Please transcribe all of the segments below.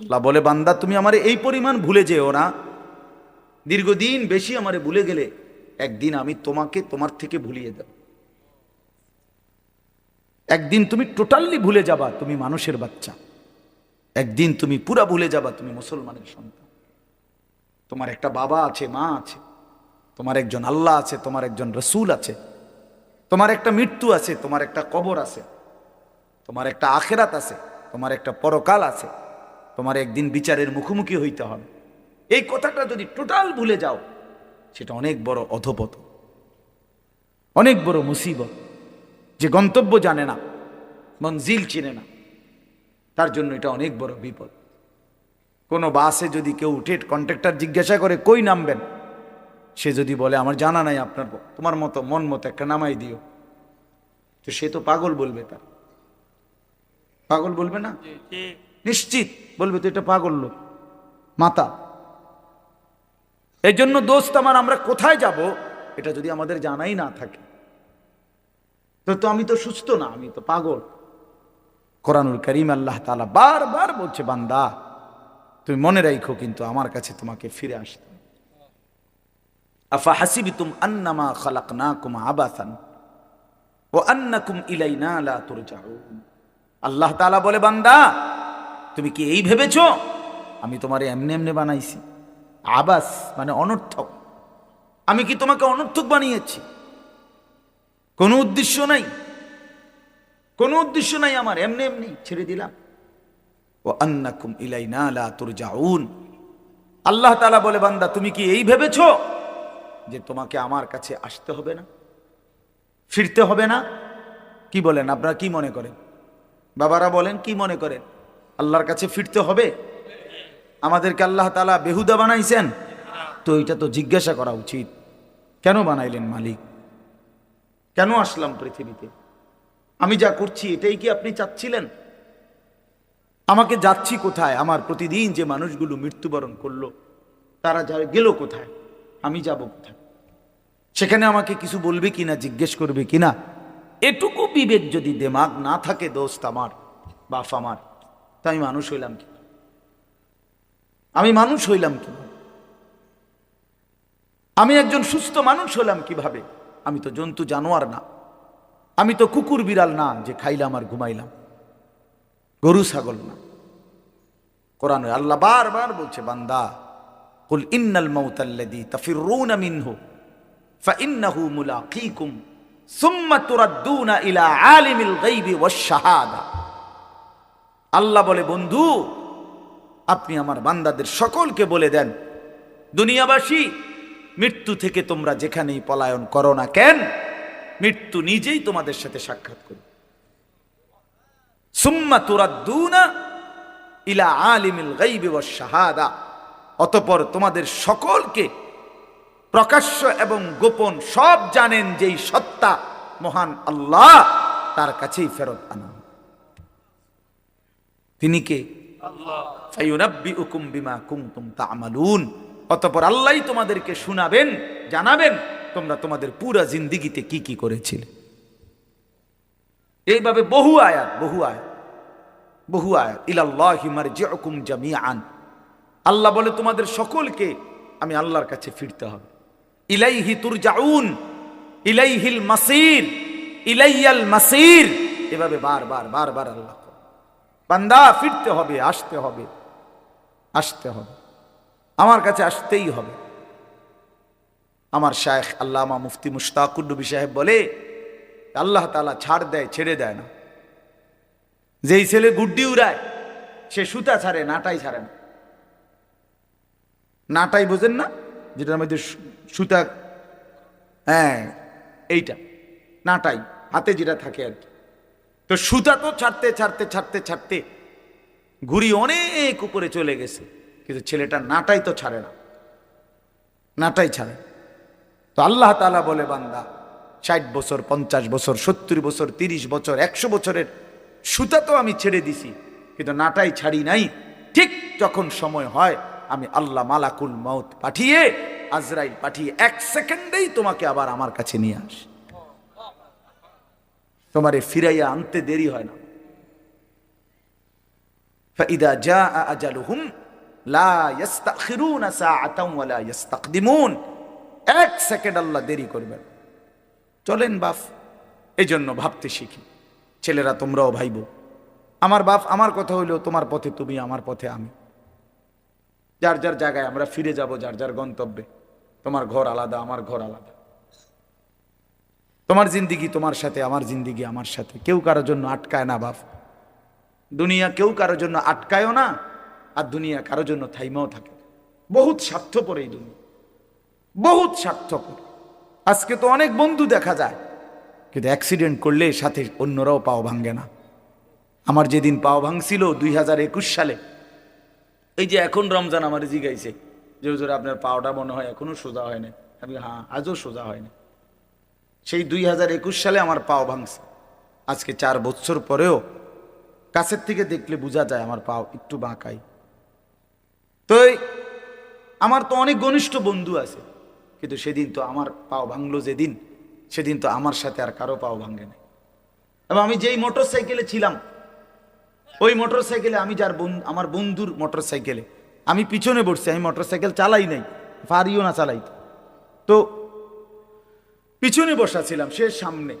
আল্লাহ বলে, বান্দা, তুমি আমার এই পরিমাণ ভুলে যেও না। দীর্ঘদিন বেশি আমারে ভুলে গেলে একদিন আমি তোমাকে তোমার থেকে ভুলিয়ে দেব। একদিন তুমি টোটালি ভুলে যাবা, তুমি মানুষের বাচ্চা। একদিন তুমি পুরা ভুলে যাবা, তুমি মুসলমানের সন্তান। তোমার একটা বাবা আছে, মা আছে। তোমার একজন আল্লাহ আছে, তোমার একজন রসুল আছে। তোমার একটা মৃত্যু আছে, তোমার একটা কবর আছে। তোমার একটা আখেরাত আছে, তোমার একটা পরকাল আছে। তোমার একদিন বিচারের মুখোমুখি হইতে হবে। এই কথাটা যদি টোটাল ভুলে যাও, সেটা অনেক বড় অধপত অনেক বড় মুসিবত। যে গন্তব্য জানে না, মঞ্জিল চিনে না, তার জন্য এটা অনেক বড় বিপদ। কোনো বাসে যদি কেউ উঠে কন্ট্রাক্টর জিজ্ঞাসা করে, কই নামবেন? সে যদি বলে, আমার জানা নাই আপনার তোমার মতো, মন মতো একটা নামাই দিও। তো সে তো পাগল বলবে তার। পাগল বলবে না? নিশ্চিত বলবে তো এটা পাগল লোক, মাতা। এই জন্য দোস্ত আমার, আমরা কোথায় যাব এটা যদি আমাদের জানাই না থাকে। তো তো আমি তো সুস্থ না, আমি তো পাগল। কোরআনুল করিম আল্লাহ তালা বারবার বলছে, বান্দা, তুমি মনে রাখো কিন্তু আমার কাছে তোমাকে ফিরে আসতে আফা আফা হাসিবিতুম আন্নামা খালাকনাকুম আবাসান ও আন্নাকুম লা তুরজাউন। আল্লাহ তালা বলে, বান্দা তুমি কি এই ভেবেছ? আমি তোমারে এমনি এমনি বানাইছি। আবাস মানে অনর্থক। আমি কি তোমাকে অনর্থক বানিয়েছি? কোনো উদ্দেশ্য নাই। কোনো উদ্দেশ্য নাই আমার, এমনি এমনি ছেড়ে দিলাম। ও আন্নাকুম ইলাইনা লা তুরজাউন। আল্লাহ তাআলা বলে, বান্দা, তুমি কি এই ভেবেছো যে তোমাকে আমার কাছে আসতে হবে না? ফিরতে হবে না? কি বলেন আপনারা, কি মনে করেন? বাবারা বলেন, কি মনে করেন? আল্লাহর কাছে ফিরতে হবে? আমাদেরকে আল্লাহ তালা বেহুদা বানাইছেন? তো এটা তো জিজ্ঞাসা করা উচিত। কেন বানাইলেন মালিক? কেন আসলাম পৃথিবীতে? আমি যা করছি, এটাই কি আপনি চাচ্ছিলেন? আমাকে যাচ্ছি কোথায়? আমার প্রতিদিন যে মানুষগুলো মৃত্যুবরণ করল, তারা যা গেল কোথায়? আমি যাব কোথায়? সেখানে আমাকে কিছু বলবে কিনা, জিজ্ঞেস করবে কিনা? এটুকু বিবেক যদি দেমাগ না থাকে, দোস্ত আমার, বাপ আমার তা আমি মানুষ হইলাম কি? আমি মানুষ হইলাম কি? আমি একজন সুস্থ মানুষ হলাম কীভাবে? আমি তো জন্তু জানোয়ার না। আমি তো কুকুর বিড়াল না যে খাইলাম আর ঘুমাইলাম। গরু ছাগল না। কোরআন আল্লাহ বারবার বলছে, বান্দা, কুল ইন্নাল মাউতাল্লাযী তাফিররুনা মিনহু ফাইন্নাহু মুলাকীকুম, সুম্মা তুরাদ্দুনা ইলা আলিমিল গায়বি ওয়াশ শাহাদা। আল্লাহ বলে, বন্ধু, আপনি আমার বান্দাদের সকলকে বলে দেন, দুনিয়াবাসী, মৃত্যু থেকে তোমরা যেখানেই পলায়ন করো না কেন, মৃত্যু নিজেই তোমাদের সাথে সাক্ষাৎ করবে সুম্মা তুরাদ্দুনা ইলা আলিমিল শাহাদা, অতঃপর তোমাদের সকলকে প্রকাশ্য এবং গোপন সব জানেন যেই সত্তা মহান আল্লাহ তার কাছেই ফেরত আনা। তিনি কে? অতঃপর আল্লাহই তোমাদেরকে শোনাবেন, জানাবেন, তোমরা তোমাদের পুরা জিন্দিগিতে কি কি করেছিলে। এইভাবে বহু আয়াত বহু আয়াত বহু আয়াত। ইলাল্লাহি মারজিউকুম জামিআন। আল্লাহ বলে, তোমাদের সকলকে আমি আল্লাহর কাছে ফিরতে হবে। ইলাইহি তুরজাউন, ইলাইহিল মাসির, ইলাইয়াল মাসির। এভাবে বারবার বারবার আল্লাহ। বান্দা, ফিরতে হবে, আসতে হবে। আসতে হবে। আমার কাছে আসতেই হবে। আমার শায়েখ আল্লামা মুফতি মুশতাকুদ্দুবি সাহেব বলে, আল্লাহ তালা ছাড় দেয়, ছেড়ে দেয় না। যেই ছেলে গুড্ডি উড়ায়, সে সুতা ছাড়ে, নাটাই ছাড়ে না। নাটাই বোঝেন না? যেটার মধ্যে সুতা হ্যাঁ এইটা। নাটাই, হাতে যেটা থাকে আর কি। তো সুতা তো ছাড়তে ছাড়তে ছাড়তে ছাড়তে ঘুড়ি অনেক উপরে চলে গেছে। কিন্তু ছেলেটা নাটাই তো ছাড়ে না। নাটাই ছাড়ে। তো আল্লাহ তালা বলে, বান্দা, ষাট বছর, পঞ্চাশ বছর, সত্তর বছর, তিরিশ বছর, একশো বছরের সুতা তো আমি ছেড়ে দিছি, কিন্তু নাটাই ছাড়ি নাই। ঠিক যখন সময় হয়, আমি আল্লাহ মালাকুল মৌত পাঠিয়ে, আজরাইল পাঠিয়ে এক সেকেন্ডেই তোমাকে আবার আমার কাছে নিয়ে আস। তোমারে ফিরাইয়া আনতে দেরি হয় না فإذا جاء أجلهم لا يستأخرون ساعة ولا يستقدمون এক সেকেন্ড আল্লাহ দেরি করবেন চলেন বাপ এই জন্য ভাবতে শিখি ছেলেরা তোমরাও ভাইব আমার বাপ আমার কথা হইলেও তোমার পথে তুমি আমার পথে আমি যার যার জায়গায় আমরা ফিরে যাব যার যার গন্তব্যে তোমার ঘর আলাদা আমার ঘর আলাদা তোমার জিন্দিগি তোমার সাথে, আমার জিন্দিগি আমার সাথে। কেউ কারোর জন্য আটকায় না, বাপ। দুনিয়া কেউ কারোর জন্য আটকায়ও না, আর দুনিয়া কারোর জন্য থাইমাও থাকে। বহুত স্বার্থপর এই দুনিয়া। বহুত স্বার্থপর। আজকে তো অনেক বন্ধু দেখা যায়, কিন্তু অ্যাক্সিডেন্ট করলে সাথে অন্যরাও পাও ভাঙ্গে না। আমার যেদিন পাও ভাঙছিল দুই হাজার একুশ সালে, এই যে এখন রমজান আমার জিগাইছে, যে হুজুর আপনার পাওটা মনে হয় এখনও সোজা হয় না আমি হ্যাঁ আজও সোজা হয় না সেই দুই হাজার একুশ সালে আমার পাও ভাঙছে। আজকে চার বছর পরেও কাছের থেকে দেখলে বোঝা যায় আমার পাও একটু বাঁকাই। তো আমার তো অনেক ঘনিষ্ঠ বন্ধু আছে, কিন্তু সেদিন তো আমার পাও ভাঙলো যেদিন, সেদিন তো আমার সাথে আর কারও পাও ভাঙে নাই। এবং আমি যেই মোটর সাইকেলে ছিলাম, ওই মোটর সাইকেলে আমি যার আমার বন্ধুর মোটর সাইকেলে আমি পিছনে বসছি, আমি মোটর সাইকেল চালাই নাই পারিও না চালাই তো পিছনে বসা ছিলাম সে সামনে।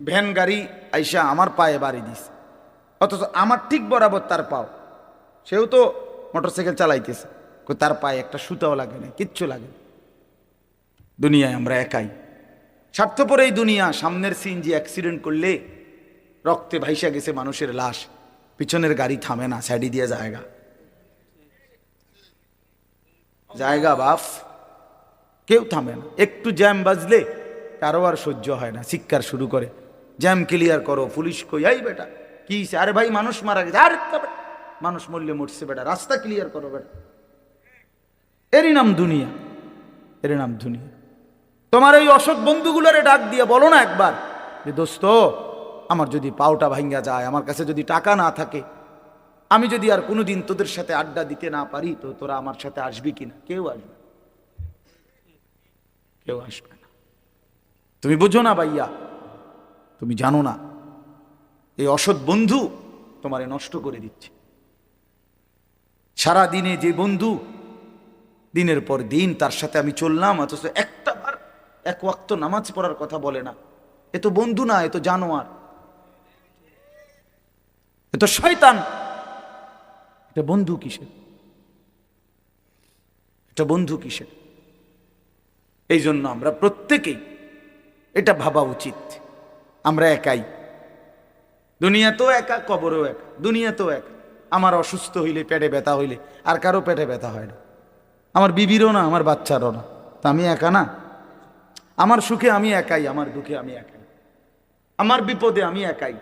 ভ্যান গাড়ি আইসা আমার পায়ে বাড়ি দিস অথচ আমার ঠিক বরাবর তার পাও। সেও তো মোটরসাইকেল চালাইতেছে। তার পায়ে একটা সুতাও লাগে না, কিচ্ছু লাগে দুনিয়ায় আমরা একাই। স্বার্থপর এই দুনিয়া, সামনের সিনজি অ্যাক্সিডেন্ট করলে রক্তে ভাইসা গেছে মানুষের লাশ, পিছনের গাড়ি থামে না, সাইডি দিয়ে জায়গা। জায়গা বাফ, কেউ থামে না। একটু জ্যাম বাজলে কারও আর সহ্য হয় না শিক্ষার শুরু করে। জ্যাম ক্লিয়ার করো, পুলিশ কই, এই বেটা, কি? আরে ভাই, মানুষ মারা গেছে। আরে মানুষ মরলে মরছে বেটা, রাস্তা ক্লিয়ার করো বেটা। এরই নাম দুনিয়া, এরই নাম দুনিয়া। তোমার এই অসৎ বন্ধুগুলোরে ডাক দিয়ে বলো না একবার যে, দোস্ত, আমার যদি পাওটা ভাঙ্গা যায়, আমার কাছে যদি টাকা না থাকে, আমি যদি আর কোনোদিন তোদের সাথে আড্ডা দিতে না পারি, তো তোরা আমার সাথে আসবি কিনা? কেউ আসবে। কেউ আসবে তুমি বুঝো না ভাইয়া। তুমি জানো না। এই অসৎ বন্ধু তোমারে নষ্ট করে দিচ্ছে। সারা দিনে যে বন্ধু, দিনের পর দিন তার সাথে আমি চললাম, অথচ একটা বার এক ওয়াক্ত নামাজ পড়ার কথা বলে না। এ তো বন্ধু না, এ তো জানোয়ার। এ তো শয়তান। এটা বন্ধু কিসের? এটা বন্ধু কিসের? এই জন্য আমরা প্রত্যেকেই এটা ভাবা উচিত। আমরা একাই। দুনিয়াতেও একা, কবরেও একা। দুনিয়াতেও একা। আমার অসুস্থ হইলে, পেটে ব্যথা হইলে, আর কারও পেটে ব্যথা হয় না। আমার বিবিরও না, আমার বাচ্চারও না। তা আমি একা না? আমার সুখে আমি একাই, আমার দুঃখে আমি একাই। আমার বিপদে আমি একাই।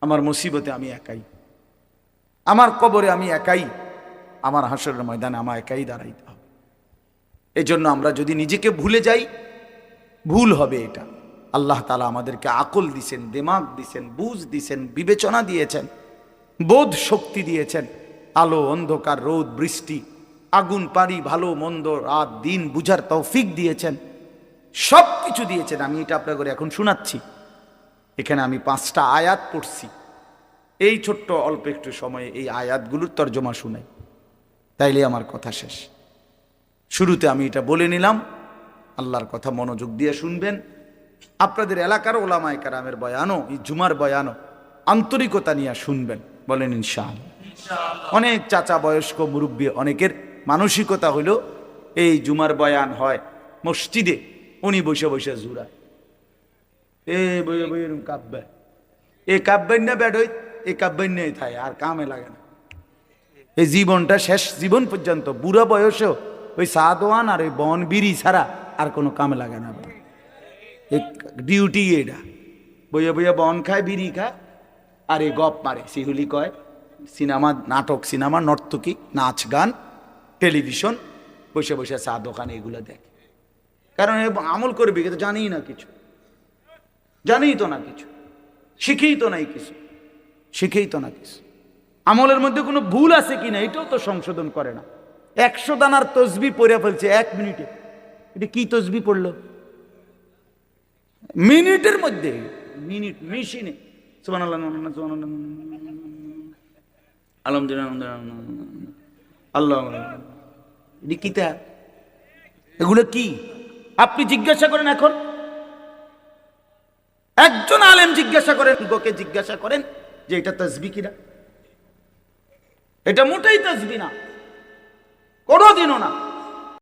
আমার মুসিবতে আমি একাই। আমার কবরে আমি একাই। আমার হাসরের ময়দানে আমার একাই দাঁড়াইতে হবে। এই জন্য আমরা যদি নিজেকে ভুলে যাই ভুল হবে এটা। আল্লাহ তালা আমাদেরকে আকল দিছেন, দিমাগ দিছেন, বুঝ দিছেন, বিবেচনা দিয়েছেন, বোধ শক্তি দিয়েছেন। আলো, অন্ধকার, রোদ, বৃষ্টি, আগুন, পানি, ভালো, মন্দ, রাত, দিন, বুঝার তৌফিক দিয়েছেন। সব কিছু দিয়েছেন। আমি এটা আপনাকে এখন শোনাচ্ছি। এখানে আমি পাঁচটা আয়াত পড়ছি। এই ছোট্ট, অল্প একটু সময়ে এই আয়াতগুলোর তর্জমা শুনাই। তাইলে আমার কথা শেষ। শুরুতে আমি এটা বলে নিলাম। আল্লাহর কথা মনোযোগ দিয়ে শুনবেন। আপনাদের এলাকার ওলামায় কারামের বয়ানও এই জুমার বয়ানও আন্তরিকতা নিয়ে শুনবেন বলেন ইনশাল অনেক চাচা বয়স্ক মুরব্বী অনেকের মানসিকতা হইল এই জুমার বয়ান হয় মসজিদে উনি বসে বসে জুড়ায়। এ বইয়ে বইয়ে কাব্যে। এ কাব্যের না ব্যাড হই এ কাব্যের নেই থাই আর কামে লাগে না। এই জীবনটা শেষ জীবন পর্যন্ত বুড়া বয়সেও ওই সাদওয়ান আর ওই বন বিড়ি ছাড়া আর কোনো কামে লাগে না। ডিউটি এটা। বইয়া বইয়ে বন খায়, বিড়ি খায়, আর এই গপ মারে। সিহুলি কয়, সিনেমা, নাটক, সিনেমা, নর্তকী, নাচ, গান, টেলিভিশন, বসে বসে চা দোকান এগুলো দেখে। কারণ এ আমল করবে কিন্তু জানেই না কিছু। জানেই তো না কিছু। শিখেই তো নাই কিছু। শিখেই তো না কিছু। আমলের মধ্যে কোনো ভুল আছে কি না এটাও তো সংশোধন করে না। একশো দানার তসবি পড়ে ফেলছে এক মিনিটে। এটা কি তসবি পড়ল মিনিটের মধ্যে মিনিট মেশিনে আলহামদুলিল্লাহ, আল্লাহ এটি এগুলো কি আপনি জিজ্ঞাসা করেন এখন একজন আলেম জিজ্ঞাসা করেন গোকে জিজ্ঞাসা করেন যে এটা তসবি কিনা এটা মোটেই তসবি না কোনোদিনও না